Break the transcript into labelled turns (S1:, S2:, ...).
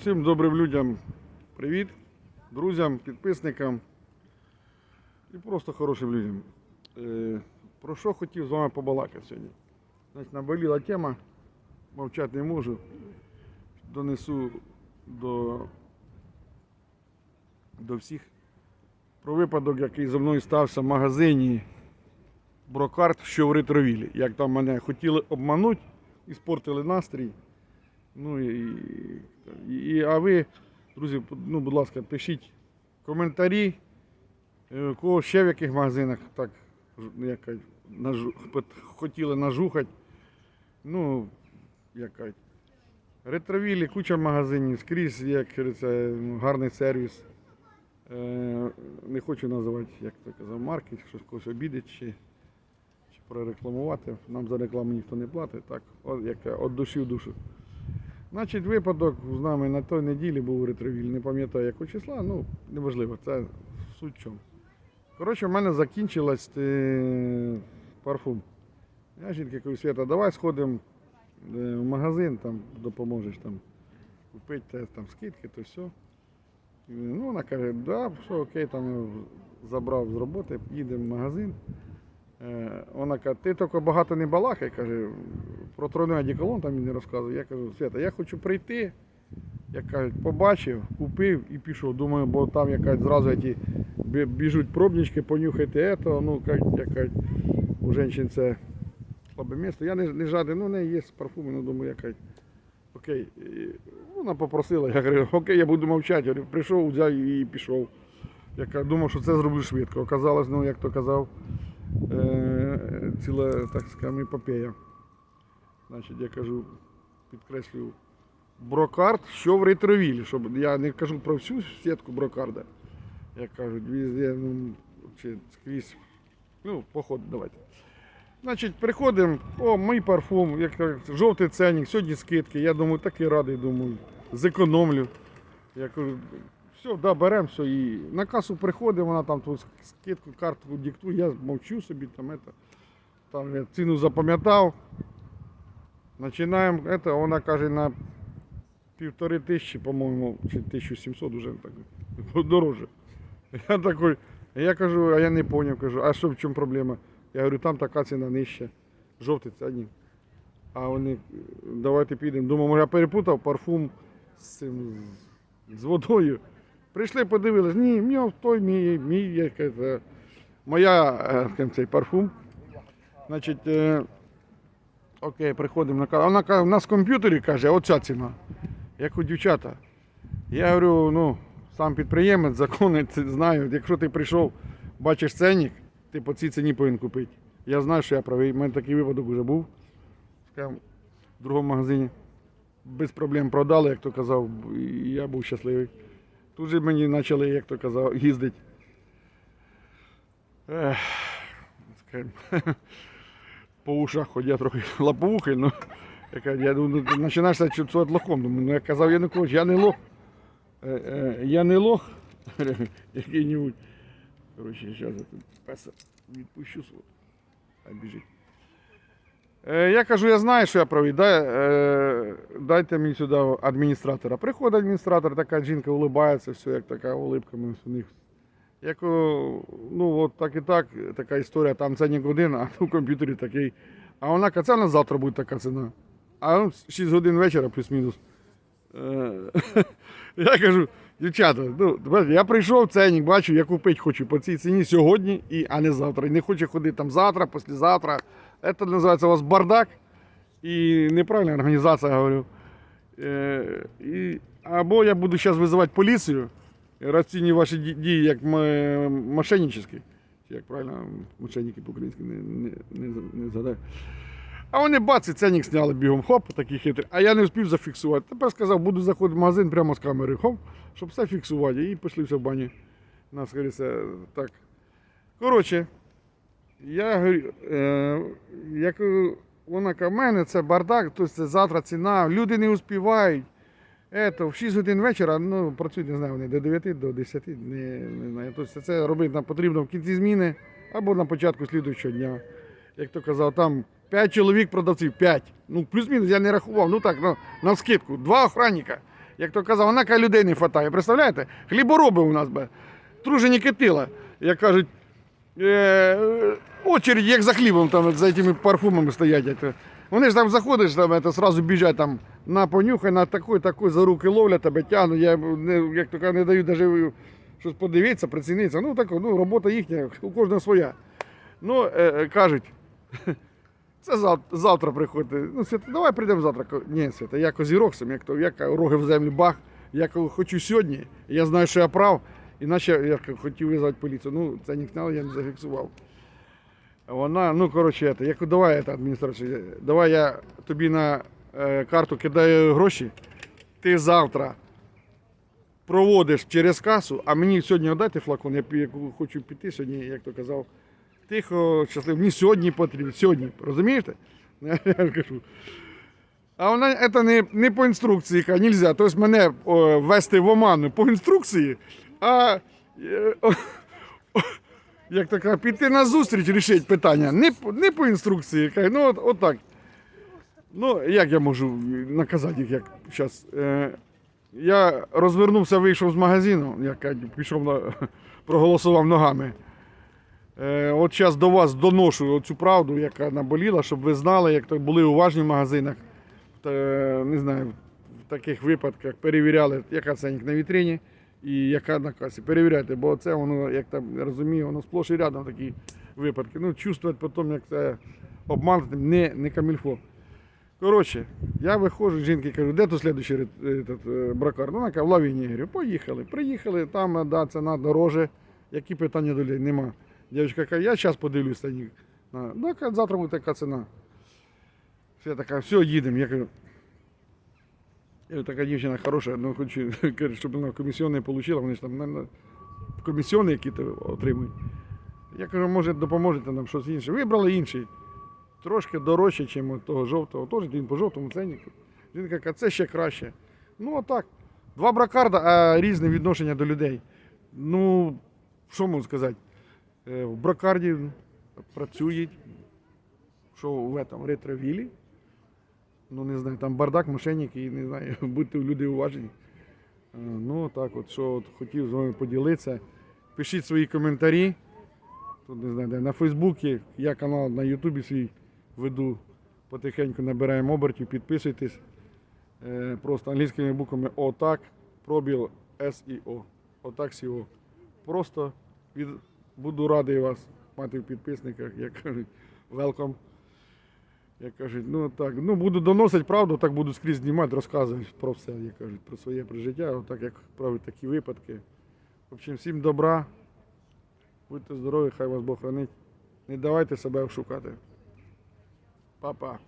S1: Всім добрим людям привіт, друзям, підписникам і просто хорошим людям. Е, Про що хотів з вами побалакати сьогодні? Значить, наболіла тема, мовчати не можу. Донесу до, до всіх про випадок, який зі мною стався в магазині Брокарт, що в ретровілі. Як там мене хотіли обманути і спортили настрій. Ну і, а ви, друзі, ну, будь ласка, пишіть коментарі, е, кого ще в яких магазинах так як нажу, хотіли нажухати. Ну, як ретровілі, куча магазинів, скрізь, як говориться, ну, гарний сервіс. Е, не хочу називати, як то казав, марки, щось когось обідати чи, чи прорекламувати. Нам за рекламу ніхто не платить. Так, от, як, от душі в душу. Значить, випадок з нами на той неділі був ретровіль. Не пам'ятаю якого числа, ну неважливо, це суть чому. Коротше, в мене закінчилась е, парфум. Я жінки кажу, Свята, давай сходимо е, в магазин, там допоможеш там купити там скидки, то все. Ну, вона каже, да, все окей, там забрав з роботи, їдемо в магазин. Е, Вона каже, ти тільки багато не балакай, каже, про тройний одеколон там мені розказує. Я кажу, Свята, я хочу прийти. Я кажуть, побачив, купив і пішов. Думаю, бо там якась зразу ті біжуть пробнички, понюхайте ето. Ну, як, як кажуть, у жінчин це слабе місце. Я не, не жаден, ну, в неї є парфуми, ну думаю, я кажу, окей. І вона попросила, я говорю, окей, я буду мовчати. Я прийшов, взяв і пішов. Я кажу, думав, що це зроблю швидко. Оказалось, ну, як то казав, ціла, так скажемо, епопея. Значить, я кажу, підкреслюю, брокард, що в ретровілі, щоб я не кажу про всю сітку брокарда. Як кажуть, везде, ну, чи скрізь. Ну, поход, давайте. Значить, приходимо, о, мій парфум, як кажуть, жовтий ценник, сьогодні скидки. Я думаю, такий радий, думаю, зекономлю. Я кажу, все, да, беремо все. І на касу приходить, вона там ту скидку, картку диктує, я мовчу собі, там, это, там я ціну запам'ятав. Починаємо, это, вона каже, на півтори тисячі, по-моєму, чи 1700 уже так дороже. Я такой, я кажу, а я не зрозумів, кажу, а що в чому проблема? Я говорю, там така ціна нижча, жовтий цінник. А вони, давайте підемо. Думаю, може я перепутав парфум з цим з водою. Прийшли, подивились, ні, мій той мій, мій як це, моя е, цей парфум. Значить, е, окей, приходимо на каву. Вона каже, у нас в комп'ютері каже, оця ціна. Як у дівчата. Я говорю, ну, сам підприємець, закони знаю. Якщо ти прийшов, бачиш ценник, ти по цій ціні повинен купити. Я знаю, що я правий. У мене такий випадок вже був. В другому магазині. Без проблем продали, як то казав, і я був щасливий. Тут же мені почали, як то казав, їздити. По ушах ходять трохи лаповухи, ну. Я думаю, ну, починаєшся чувствувати лохом. Думаю, ну я казав Янукович, я не лох. Е, е, я не лох який-небудь. Коротше, зараз я тут песа відпущу свого. Хай біжить. Е, я кажу, я знаю, що я правий. Дай, е, дайте мені сюди адміністратора. Приходить адміністратор, така жінка улибається, все, як така улибка у них. Я кажу, ну от так і так, така історія, там ценник один, а в комп'ютері такий. А вона каже, це на завтра буде така ціна. А ну, 6 годин вечора плюс-мінус. Е, Я кажу, дівчата, ну, я прийшов ценник, бачу, я купити хочу по цій ціні сьогодні, а не завтра. І не хочу ходити там завтра, післязавтра. Це називається у вас бардак і неправильна організація, говорю. Е, і, або я буду зараз визивати поліцію, розцінюю ваші дії як мошенническі. Як правильно, мошенники по-українськи не, не, не, не згадаю. А вони бац, і ценник зняли бігом, хоп, такий хитрий. А я не встиг зафіксувати. Тепер сказав, буду заходити в магазин прямо з камери, хоп, щоб все фіксувати. І пішли все в бані. Нас говориться, так. Коротше, я говорю, е, як вона каже, мене це бардак, тобто це завтра ціна, люди не успівають. Ето, в 6 годин вечора, ну, працюють, не знаю, вони до 9, до 10, не, не знаю. Тобто це робити нам потрібно в кінці зміни або на початку слідуючого дня. Як то казав, там 5 чоловік продавців, 5. Ну, плюс-мінус я не рахував. Ну так, ну, на скидку. Два охранника. Як то казав, вона каже, людей не вистачає. Представляєте? Хлібороби у нас би. Тружені китила. Як кажуть, е, очередь, як за хлібом, там, за цими парфумами стоять. як. Вони ж там заходиш, там, це, сразу біжать там на понюхай, на такой, такой, за руки ловлять тебе, тягнуть. Я не, як то не даю навіть щось подивитися, прицінитися. Ну, так, ну, робота їхня, у кожного своя. Ну, е, е, кажуть, це завтра, завтра приходьте. Ну, Свята, давай прийдемо завтра. Ні, Свята, я козірог сам, як то, я ка- роги в землю бах. Я хочу сьогодні. Я знаю, що я прав. Іначе я хотів визвати поліцію. Ну, це знав, я не зафіксував. Вона, ну коротше, я кажу, давай це, адміністрація, давай я тобі на е, карту кидаю гроші. Ти завтра проводиш через касу, а мені сьогодні віддайте флакон, я хочу піти сьогодні, як то казав. Тихо, щасливо, мені сьогодні потрібно, сьогодні, розумієте? Я кажу. А вона це не, не по інструкції, каже, нельзя. Тобто мене о, ввести в оману по інструкції, а е, як кажуть, піти на зустріч рішити питання. Не, не по інструкції. Ну от, от так. Ну, як я можу наказати їх, як зараз. Е, я розвернувся, вийшов з магазину, як пішов на, проголосував ногами. Е, от зараз до вас доношу цю правду, яка наболіла, щоб ви знали, як то були уважні в магазинах. Та, не знаю, в таких випадках перевіряли, яка ценник на вітрині і яка на касі. Перевіряйте, бо це воно, як там я розумію, воно сплош і рядом такі випадки. Ну, чувствувати потім, як це обманути, не, не камільфо. Коротше, я виходжу, жінки кажу, де слідуючий рит- этот, е, бракар? Ну, вона каже, в лавіні. Говорю, поїхали. Приїхали, там е, да, ціна дороже. Які питання до людей? Нема. Дівчинка каже, я зараз подивлюсь на них. Да, завтра буде така ціна. Все така, все, їдемо. Я кажу, така дівчина хороша, ну хочу, каже, щоб вона комісіони отримала, вони ж там на, комісіони які отримують. Я кажу, може допоможете нам щось інше. Вибрали інший. Трошки дорожче, ніж того жовтого. Теж він по жовтому ценнику. Жінка каже, а це ще краще. Ну отак. Два бракарда, а різне відношення до людей. Ну, що можу сказати? Е, В бракарді працюють, що в этом ретровілі. Ну, не знаю, там бардак, мошенники, і не знаю, будьте люди уважні. Е, Ну, так от, що от хотів з вами поділитися. Пишіть свої коментарі. Тут не знаю, де на Фейсбуці, я канал на Ютубі свій веду. Потихеньку набираємо обертів, підписуйтесь. Е, Просто англійськими буквами ОТАК, пробіл SEO. Отак SEO. Просто від... буду радий вас мати в підписниках, як кажуть, welcome. Як кажуть, ну так, ну буду доносити правду, так буду скрізь знімати, розказувати про все, як кажуть, про своє прижиття, отак як править такі випадки. В общем, всім добра, будьте здорові, хай вас Бог хранить. Не давайте себе ошукати. Па-па.